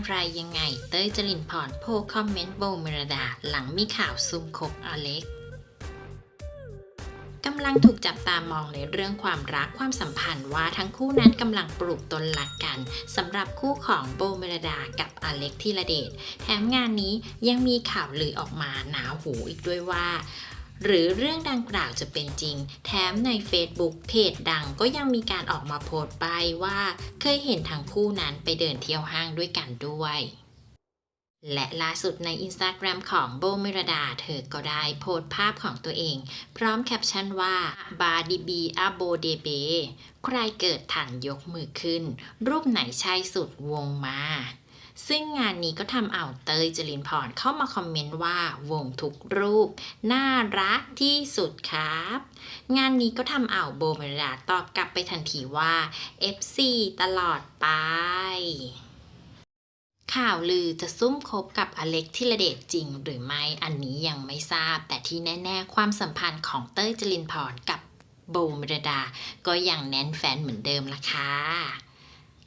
อะไรยังไง เต้ยจรินพรโพคอมเมนต์โบเมรดา หลังมีข่าวซุ่มคบอเล็กกำลังถูกจับตามองในเรื่องความรักความสัมพันธ์ว่าทั้งคู่นั้นกำลังปลูกตนหลักกันสำหรับคู่ของโบเมรดากับอเล็กธีรเดชแถมงานนี้ยังมีข่าวลือออกมาหนาหูอีกด้วยว่า หรือเรื่องดังกล่าวจะเป็นจริง แถมใน Facebook เพจดังก็ยังมีการออกมาโพสต์ไปว่า เคยเห็นทั้งคู่นั้นไปเดินเที่ยวห้างด้วยกันด้วยและล่าสุดในอินสตาแกรมของโบเมรดา เธอก็ได้โพสต์ภาพของตัวเอง พร้อมแคปชั่นว่าบาดีบีอาโบเดเบใครเกิดทันยกมือขึ้น รูปไหนใช่สุดวงมา ซึ่งงานนี้ก็ทำเอาเตยจรินพรเข้ามาคอมเมนต์ว่าวงทุกรูป น่ารักที่สุดครับ งานนี้ก็ทำเอาโบเมรดาตอบกลับไปทันทีว่า FC ตลอดไปข่าวลือจะซุ่มคบกับอเล็กธิรเดชจริงหรือไม่อันนี้ยังไม่ทราบ แต่ที่แน่ ๆ ความสัมพันธ์ของเต้ยจรินพรกับโบมรดา ก็ยังแน่นแฟนเหมือนเดิมละค่ะ